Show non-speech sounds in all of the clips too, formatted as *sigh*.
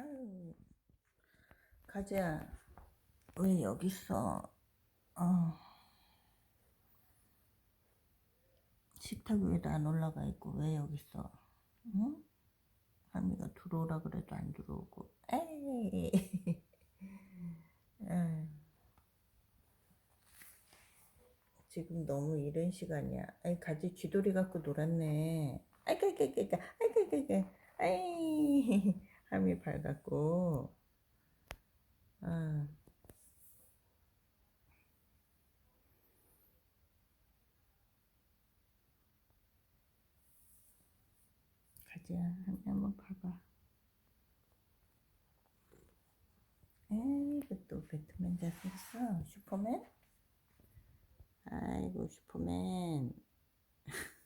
아유, 가지야, 왜 여기 있어? 어. 식탁 위에도 안 올라가 있고 왜 여기 있어? 응? 하미가 들어오라 그래도 안 들어오고. 에이. *laughs* 지금 너무 이른 시간이야. 아이 가지 쥐돌이 갖고 놀았네. 아이까 아이까 아이까 아이까 아이까 아이까 아이 발 갖고. 아. 하미 한번 봐봐. 에이 그 또 배트맨 자었어 슈퍼맨? 아이고 슈퍼맨 *laughs*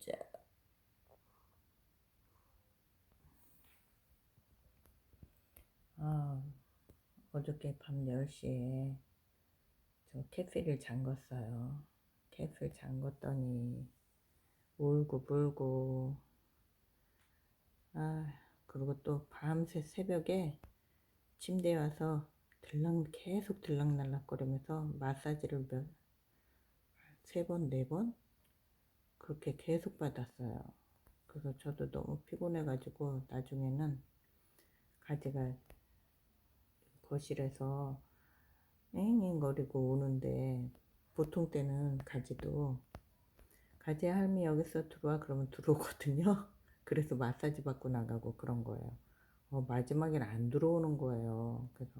자 아, 어저께 밤 10시에 저 캐피를 잠궜어요. 캐피를 잠궜더니 울고 불고 아 그리고 또 밤새 새벽에 침대에 와서 들락 계속 들락날락거리면서 마사지를 몇 세 번, 네 번 그렇게 계속 받았어요. 그래서 저도 너무 피곤해가지고 나중에는 가지가 거실에서 앵앵거리고 우는데 보통 때는 가지도 가지 할미 여기서 들어와 그러면 들어오거든요. *laughs* 그래서 마사지 받고 나가고 그런 거예요. 어, 마지막에는 안 들어오는 거예요. 그래서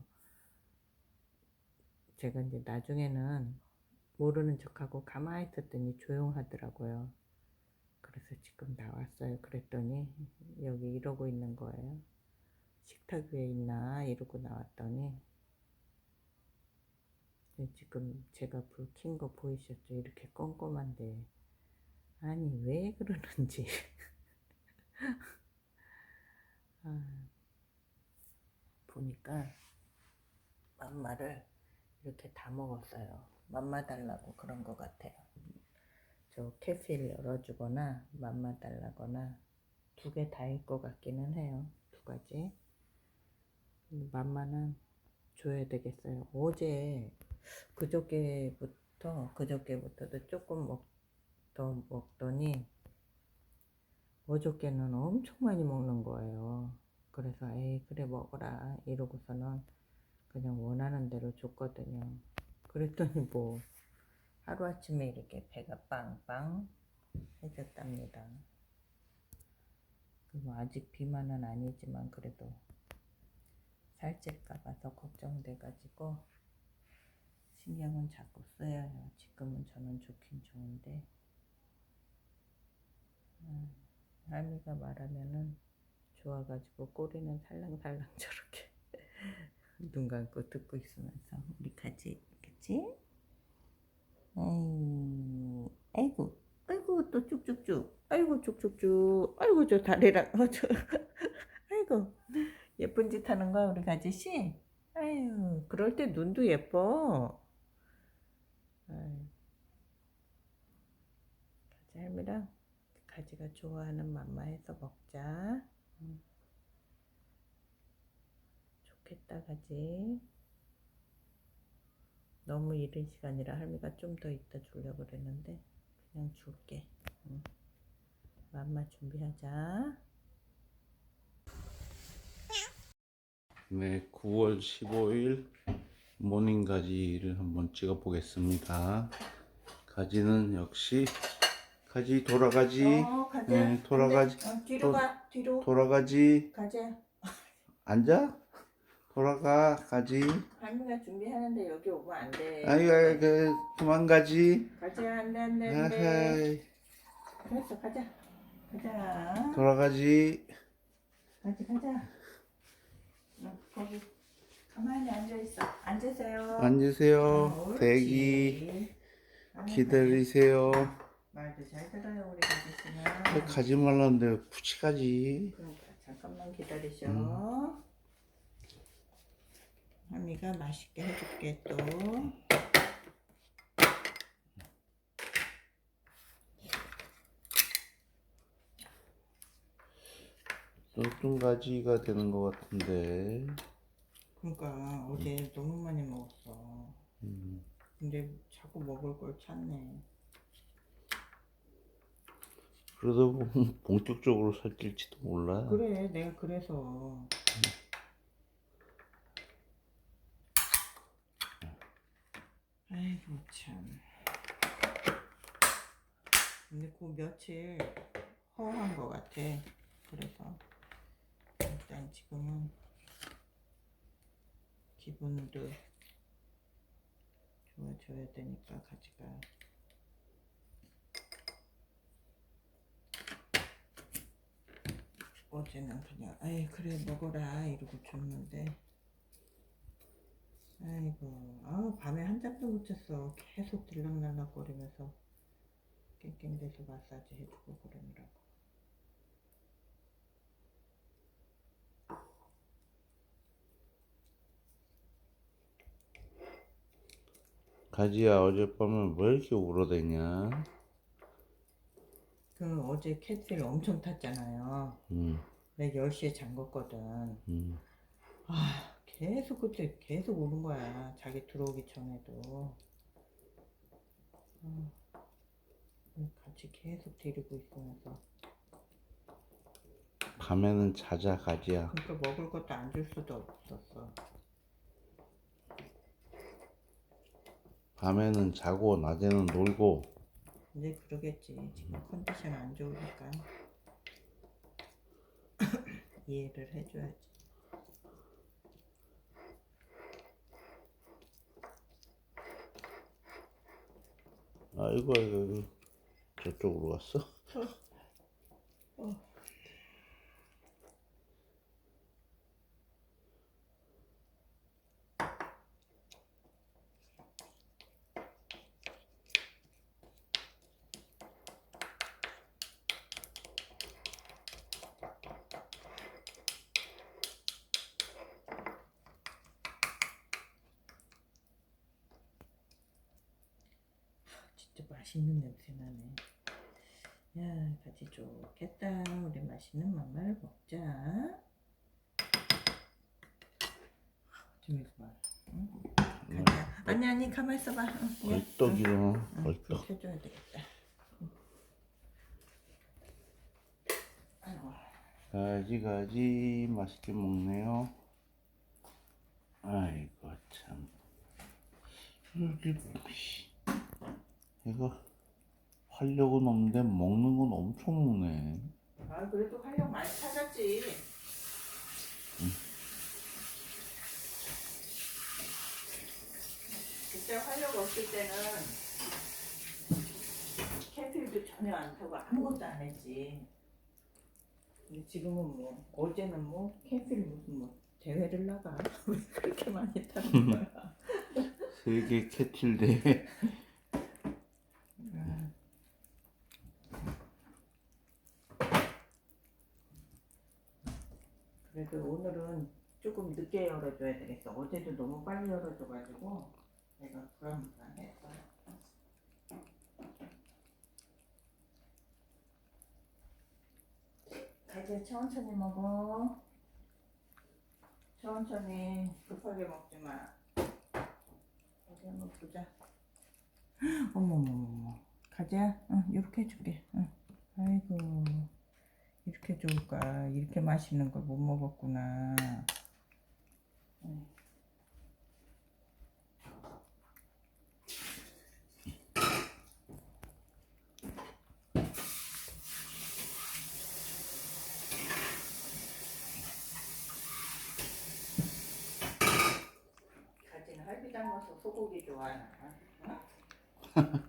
제가 이제 나중에는 모르는 척하고 가만히 있었더니 조용하더라고요. 그래서 지금 나왔어요. 그랬더니 여기 이러고 있는 거예요. 식탁 위에 있나 이러고 나왔더니 네, 지금 제가 불 킨 거 보이셨죠? 이렇게 꼼꼼한데 아니 왜 그러는지 *laughs* 아, 보니까 맘마를 이렇게 다 먹었어요. 맘마 달라고 그런 것 같아요. 저 캐피를 열어주거나 맘마 달라거나 두 개 다일 것 같기는 해요. 두 가지. 맘마는 줘야 되겠어요. 어제 그저께부터 그저께부터도 조금 먹, 더 먹더니 어저께는 엄청 많이 먹는 거예요. 그래서 에이 그래 먹어라 이러고서는 그냥 원하는 대로 줬거든요. 그랬더니 뭐 하루아침에 이렇게 배가 빵빵 해졌답니다. 뭐 아직 비만은 아니지만 그래도 살찔까 봐서 걱정돼가지고 신경은 자꾸 써야 해요. 지금은 저는 좋긴 좋은데 음, 할미가 말하면은 좋아가지고 꼬리는 살랑살랑 *laughs* 저렇게 눈 감고 듣고 있으면서 우리 가지 그치? 아이, 아이고 아이고 또 쭉쭉쭉 아이고 쭉쭉쭉 아이고 저 다리랑 어, 저, *laughs* 아이고 예쁜 짓 하는 거야 우리 가지씨 아유 그럴 때 눈도 예뻐. 가지 할미랑 가지가 좋아하는 맘마 해서 먹자 음. 좋겠다 가지 너무 이른 시간이라 할미가 좀 더 이따 주려고 그랬는데 그냥 줄게 응. 맘마 준비하자 네, 9월 15일 모닝 가지를 한번 찍어 보겠습니다. 가지는 역시 가지 돌아가지. 어 가자. 네, 돌아가지. 안 돼. 어, 뒤로 도- 가 뒤로. 돌아가지. 가자. 앉아. 돌아가 가지. 할미가 준비하는데 여기 오면 안 돼. 아이고 아이고, 그 그만 가지. 가자 안 돼 안 돼 안돼 아하이, 그랬어 가자. 가자. 돌아가지. 가자 가자 어, 거기 가만히 앉아 있어 앉으세요 앉으세요 어, 옳지. 대기 기다리세요 말도 잘 들어요 우리 가지씨는 가지 말라는데 푸치 가지 그러니까 잠깐만 기다리셔. 음. 할미가 맛있게 해줄게 또. 뚱뚱가지가 되는 것 같은데. 그러니까 어제 너무 많이 먹었어. 음, 근데 자꾸 먹을 걸 찾네. 그러다 보면 *laughs* 본격적으로 살찔지도 몰라. 그래, 내가 그래서. 아이고 참. 근데 그 며칠 허한 것 같아. 그래서 일단 지금은 기분도 좋아져야 되니까 가지가. 어제는 그냥 아이 그래 먹어라 이러고 줬는데. 아이고 아 밤에 한 잠도 못 잤어. 계속 들락날락 거리면서 깽깽대서 마사지 해주고 그러느라고 가지야 어젯밤에 왜 이렇게 울어대냐? 그 어제 캣을 엄청 탔잖아요 음, 내가 10시에 잠 걷거든 음. 아 계속 그때 계속 오는 거야 자기 들어오기 전에도 아, 같이 계속 데리고 있으면서 밤에는 자자 가지야. 그러니까 먹을 것도 안 줄 수도 없었어. 밤에는 자고 낮에는 놀고. 이제 그러겠지. 지금 컨디션 안 좋으니까 *coughs* 이해를 해줘야지. 아이고 아이고 아이고. 저쪽으로 갔어? 어. *laughs* 진짜 맛있는 냄새 나네. 야, 같이 좋겠다. 우리 맛있는 맘마를 먹자. 좀 이거 봐. 응? 가자. 아니 아니 가만 있어봐. 응, 예. 벌떡 일어나. 응, 벌떡. 그렇게 해줘야 되겠다. 응. 아이고. 가지 가지 맛있게 먹네요. 아이고 참. 이렇게 이거 활력은 없는데 먹는 건 엄청 먹네. 아 그래도 활력 많이 찾았지. 그때 활력 없을 때는 캠핑도 전혀 안 타고 아무것도 안 했지. 근데 지금은 뭐 어제는 뭐 캠핑 무슨 뭐 대회를 나가 왜 *laughs* 그렇게 많이 타는 거야? *laughs* 세계 캐틀 대회. 그래도 오늘은 조금 늦게 열어줘야 되겠어. 어제도 너무 빨리 열어줘가지고 내가 불안불안했어. 가지 천천히 먹어. 천천히 급하게 먹지 마. 어디 한번 보자. 어머머머머. 가자. 응, 이렇게 해줄게. 응. 아이고. 이렇게 좋을까? 이렇게 맛있는 걸 못 먹었구나. 할비 닮아서 소고기 좋아하나? 어? *laughs*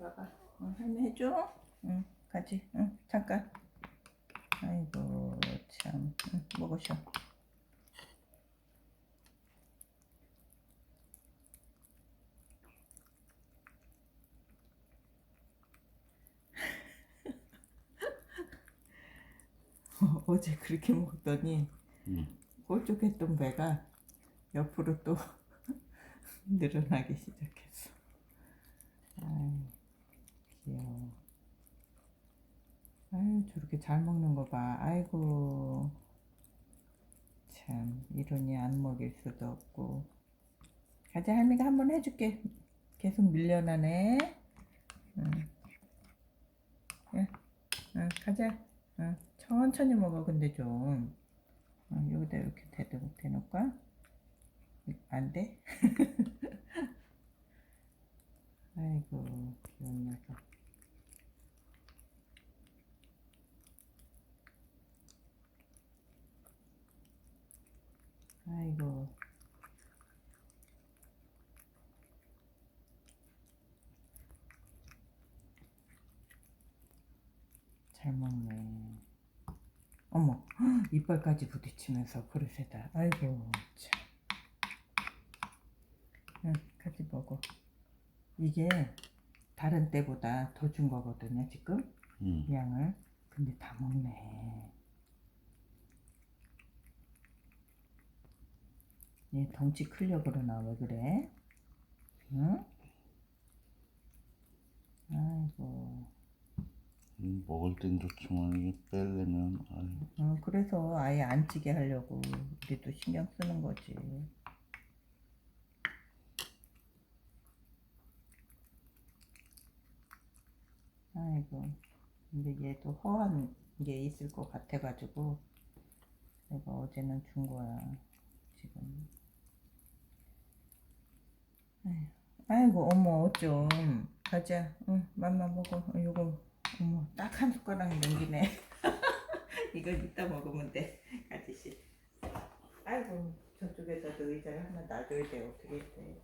봐봐. 어, 할매 해줘. 응. 가지. 응, 잠깐. 아이고, 참. 응, 먹으셔. *laughs* 어제 그렇게 먹더니 응. 꼴쭉했던 배가 옆으로 또 *laughs* 늘어나기 시작했어. 아이, 귀여워. 아유, 저렇게 잘 먹는 거 봐. 아이고. 참, 이러니 안 먹일 수도 없고. 가자, 할미가 한번 해줄게. 계속 밀려나네. 응. 야, 응, 가자. 응, 천천히 먹어, 근데 좀. 응, 여기다 이렇게 대도, 대놓을까? 안 돼? *laughs* 아이고, 녀석. 아이고. 잘 먹네. 어머, *gasps* 이빨까지 부딪히면서 그릇에다. 아이고, 참. 응, 같이 먹어. 이게 다른 때보다 더 준 거거든요, 지금. 응. 양을. 근데 다 먹네. 얘 덩치 크려 그러나 왜 그래? 응? 아이고. 음, 먹을 땐 좋지만 이게 빼려면 아유, 어, 그래서 아예 안 찌게 하려고 우리도 신경 쓰는 거지. 아이고, 근데 얘도 허한 게 있을 것 같아가지고 내가 어제는 준 거야. 지금. 아이고, 어머 어쩜 가자. 응, 맘마 먹어. 어, 요거 어머 딱 한 숟가락 남기네. *laughs* 이걸 이따 먹으면 돼. 아저씨. 아이고 저쪽에서도 의자를 하나 놔줘야 돼. 어떻게 돼.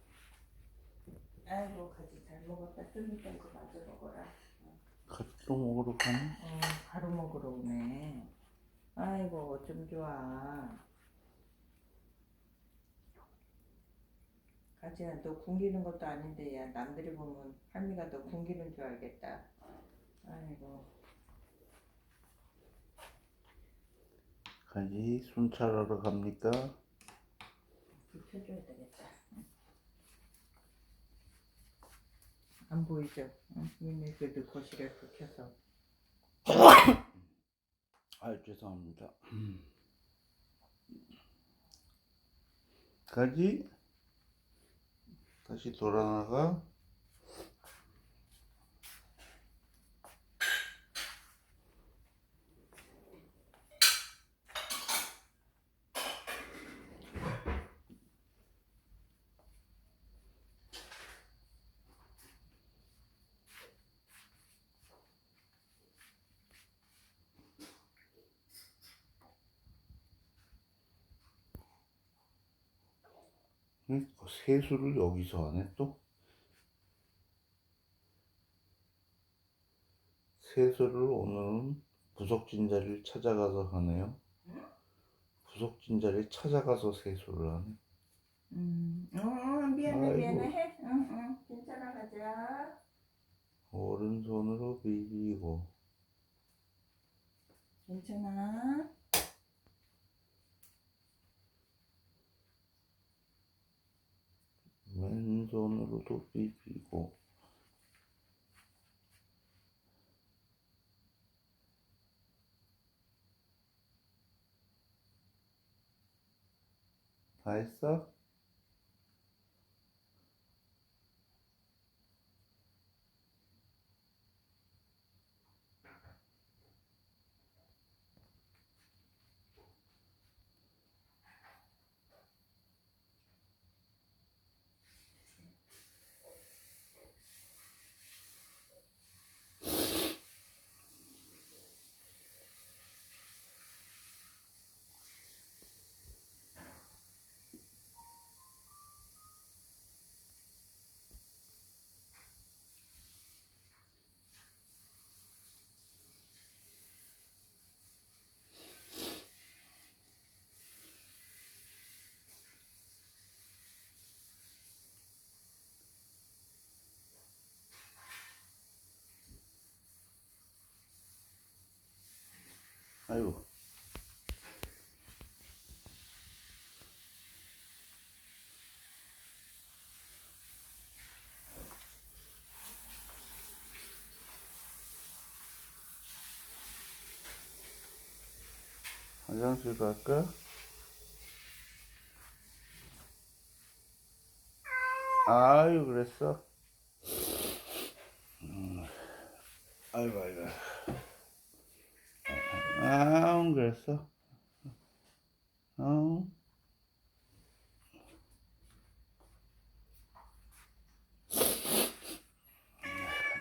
아이고 가지 잘 먹었다. 좀 이따 이거 마저 먹어라. 또 먹으러 가나? 어 바로 먹으러 오네. 아이고 어쩜 좋아. 가지야 너 굶기는 것도 아닌데 야 남들이 보면 할미가 너 굶기는 줄 알겠다. 아이고. 가지 순찰하러 갑니까? 불 켜줘야 되겠다. 안 보이죠? 응? 이미 그래도 거실에 불 켜서. 아 죄송합니다. *coughs* 가지 다시 돌아 나가. 응? 그 세수를 여기서 하네 또? 세수를 오늘은 구석진 자리를 찾아가서 하네요. 구석진 자리를 찾아가서 세수를 하네. 음, 어, 어, 미안해, 아이고. 미안해. 해. 응, 응, 괜찮아, 가자. 오른손으로 비비고 괜찮아. 왼손으로도 비비고. 다했 아이고. 화장실 갈까? 아유 그랬어. 음. 아이고 아이고. 아 그랬어. 어.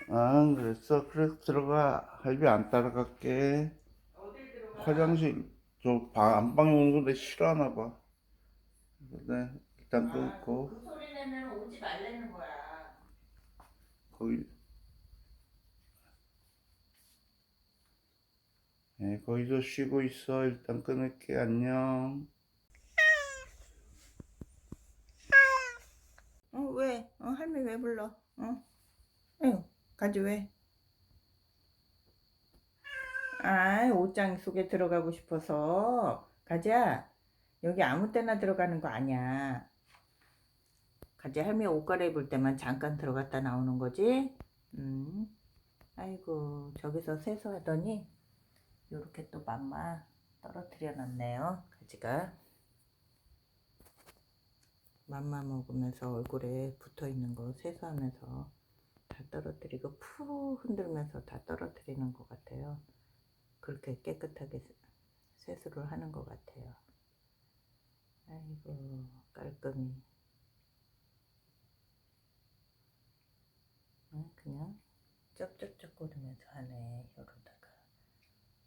아 그랬어. 그래 들어가. 할비 안 따라갈게. 화장실 저 방 안방에 오는 거 내 싫어하나 봐. 네 일단 끊고 그 소리 내면 오지 말라는 거야. 거기 네 거기서 쉬고 있어. 일단 끊을게. 안녕. 어 왜? 어 할미 왜 불러? 어? 에휴 가지 왜? 아 옷장 속에 들어가고 싶어서 가자. 여기 아무 때나 들어가는 거 아니야. 가지 할미 옷 갈아입을 때만 잠깐 들어갔다 나오는 거지? 음. 아이고 저기서 세수하더니 요렇게 또 맘마 떨어뜨려 놨네요. 가지가. 맘마 먹으면서 얼굴에 붙어 있는 거 세수하면서 다 떨어뜨리고 푸 흔들면서 다 떨어뜨리는 것 같아요. 그렇게 깨끗하게 세- 세수를 하는 것 같아요. 아이고 깔끔히 어, 그냥 쩍쩍쩍거리면서 하네 이러다가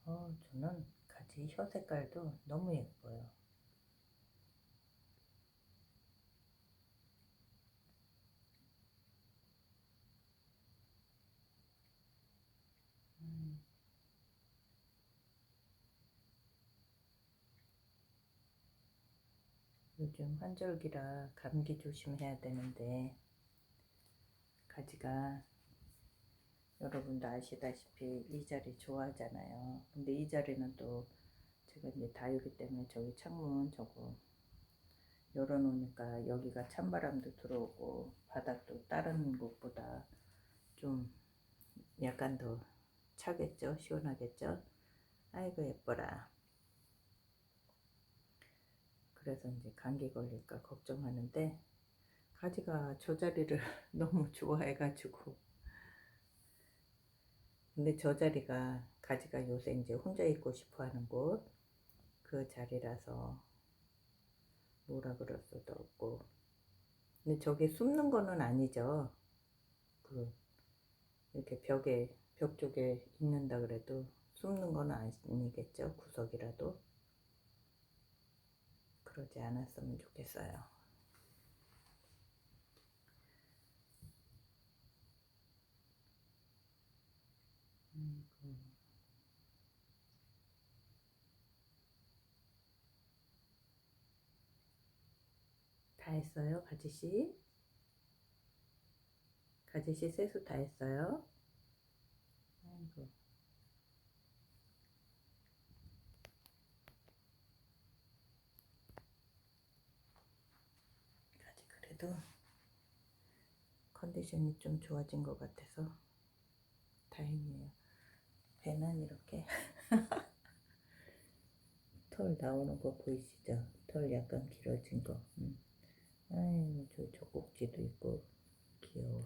어 저는 가지 혀 색깔도 너무 예뻐요. 음. 요즘 환절기라 감기 조심해야 되는데 가지가 여러분도 아시다시피 이 자리 좋아하잖아요. 근데 이 자리는 또 제가 이제 다육이 때문에 저기 창문 저거 열어놓으니까 여기가 찬바람도 들어오고 바닥도 다른 곳보다 좀 약간 더 차겠죠? 시원하겠죠? 아이고 예뻐라. 그래서 이제 감기 걸릴까 걱정하는데 가지가 저 자리를 *laughs* 너무 좋아해가지고 근데 저 자리가 가지가 요새 이제 혼자 있고 싶어 하는 곳 그 자리라서 뭐라 그럴 수도 없고. 근데 저게 숨는 거는 아니죠. 그 이렇게 벽에 벽 쪽에 있는다 그래도 숨는 건 아니겠죠? 구석이라도. 그러지 않았으면 좋겠어요. 아이고. 다 했어요, 가지씨? 가지씨 세수 다 했어요? 아이고. 가지 그래도 컨디션이 좀 좋아진 것 같아서 다행이에요. 배는 이렇게 *laughs* 털 나오는 거 보이시죠? 털 약간 길어진 거. 음. 아유, 저 젖꼭지도 있고 귀여워.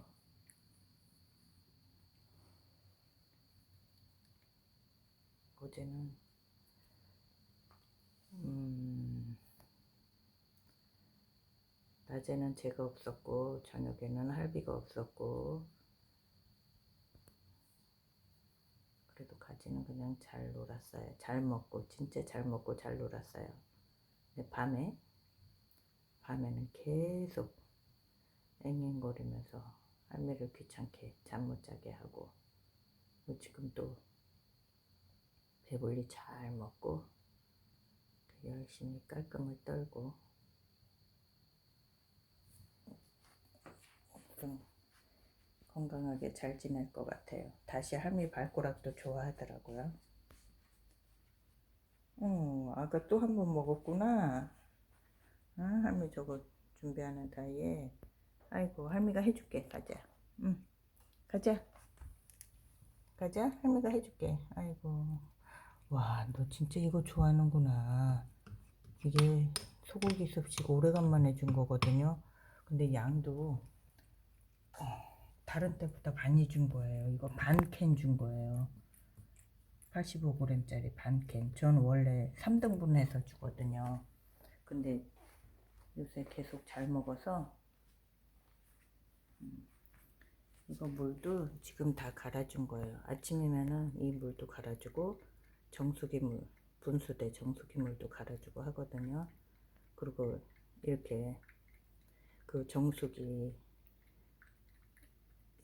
어제는 음, 낮에는 제가 없었고 저녁에는 할비가 없었고 그래도 가지는 그냥 잘 놀았어요. 잘 먹고 진짜 잘 먹고 잘 놀았어요. 근데 밤에 밤에는 계속 앵앵거리면서 할미를 귀찮게 잠 못 자게 하고 뭐 지금 또 배불리 잘 먹고 열심히 깔끔을 떨고 좀 건강하게 잘 지낼 것 같아요. 다시 할미 발꼬락도 좋아하더라고요. 어, 아까 또 한 번 먹었구나. 아, 할머니 저거 준비하는 사이에. 아이고, 할미가 해줄게. 가자. 응. 가자. 가자. 할미가 해줄게. 아이고. 와, 너 진짜 이거 좋아하는구나. 이게 소고기 섭식 오래간만에 준 거거든요. 근데 양도 어, 다른 때보다 많이 준 거예요. 이거 반 캔 준 거예요. 85g짜리 반 캔. 전 원래 3등분 해서 주거든요. 근데 요새 계속 잘 먹어서 음, 이거 물도 지금 다 갈아준 거예요. 아침이면은 이 물도 갈아주고 정수기 물, 분수대 정수기 물도 갈아주고 하거든요. 그리고 이렇게 그 정수기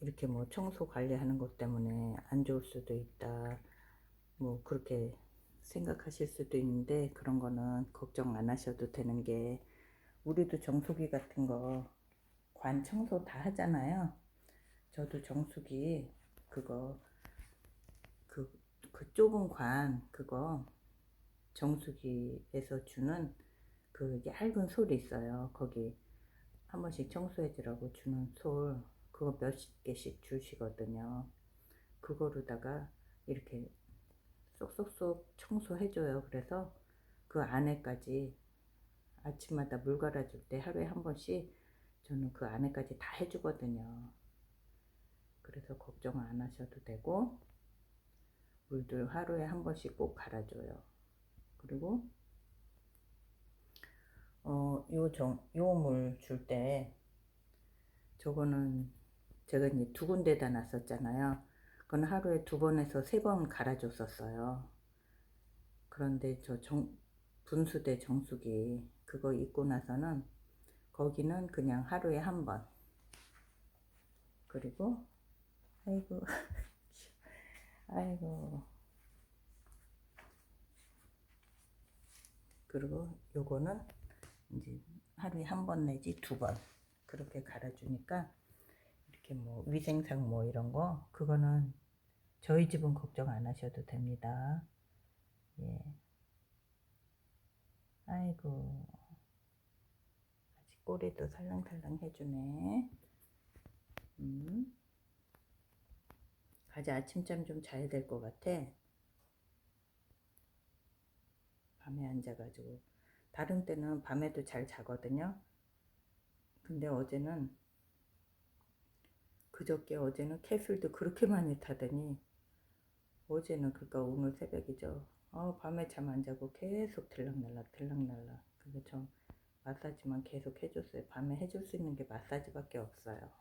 이렇게 뭐 청소 관리하는 것 때문에 안 좋을 수도 있다. 뭐 그렇게 생각하실 수도 있는데 그런 거는 걱정 안 하셔도 되는 게 우리도 정수기 같은 거 관 청소 다 하잖아요. 저도 정수기 그거 그, 그 좁은 관 그거 정수기에서 주는 그 얇은 솔이 있어요. 거기 한 번씩 청소해 주라고 주는 솔 그거 몇 개씩 주시거든요. 그거로다가 이렇게 쏙쏙쏙 청소해줘요. 그래서 그 안에까지 아침마다 물 갈아줄 때 하루에 한 번씩 저는 그 안에까지 다 해주거든요. 그래서 걱정 안 하셔도 되고 물들 하루에 한 번씩 꼭 갈아줘요. 그리고 어, 요 정, 요 물 줄 때 저거는 제가 이제 두 군데다 놨었잖아요. 그건 하루에 두 번에서 세 번 갈아줬었어요. 그런데 저 정, 분수대 정수기 그거 입고 나서는 거기는 그냥 하루에 한 번. 그리고 아이고 *laughs* 아이고 그리고 요거는 이제 하루에 한 번 내지 두 번 그렇게 갈아주니까 이렇게 뭐 위생상 뭐 이런 거 그거는 저희 집은 걱정 안 하셔도 됩니다. 예. 아이고 아직 꼬리도 살랑살랑 해주네. 음. 가자 아침잠 좀 자야 될 것 같아. 밤에 앉아가지고 다른 때는 밤에도 잘 자거든요. 근데 어제는 그저께 어제는 캐슬도 그렇게 많이 타더니 어제는 그니까 오늘 새벽이죠. 어, 밤에 잠 안 자고 계속 들락날락 들락날락. 그래서 저 마사지만 계속 해줬어요. 밤에 해줄 수 있는 게 마사지밖에 없어요.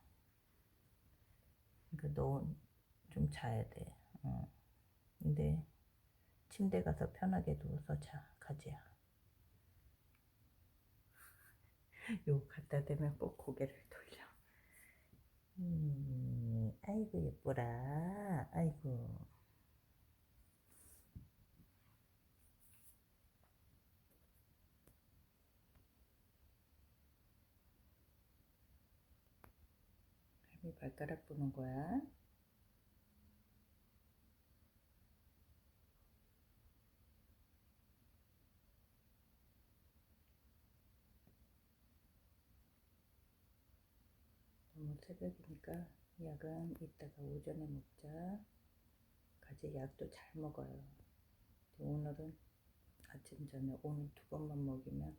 그러니까 너좀 자야 돼. 어. 근데 침대 가서 편하게 누워서 자. 가지야. 요 *laughs* 갖다 대면 꼭 고개를 돌려. 음, 아이고 예뻐라. 아이고. 발가락 보는 거야. 너무 새벽이니까 약은 이따가 오전에 먹자. 가지 약도 잘 먹어요. 오늘은 아침 전에 오늘 두 번만 먹이면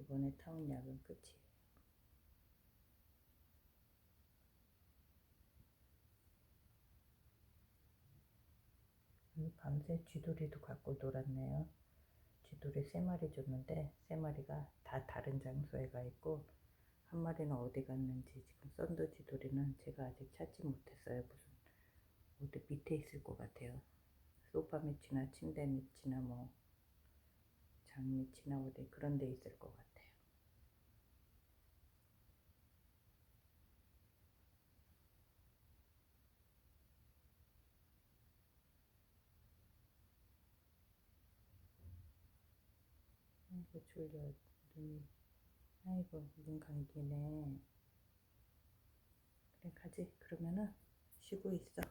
이번에 타온 약은 끝이에요. 이 밤새 쥐돌이도 갖고 놀았네요. 쥐돌이 세 마리 줬는데 세 마리가 다 다른 장소에 가 있고 한 마리는 어디 갔는지 지금 썬더 쥐돌이는 제가 아직 찾지 못했어요. 무슨 어디 밑에 있을 것 같아요. 소파 밑이나 침대 밑이나 뭐장 밑이나 어디 그런 데 있을 것 같아요. 아이고 졸려 눈이 아이고 눈 감기네 그래 가지 그러면은 쉬고 있어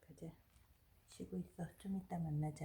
가자 쉬고 있어. 좀 이따 만나자.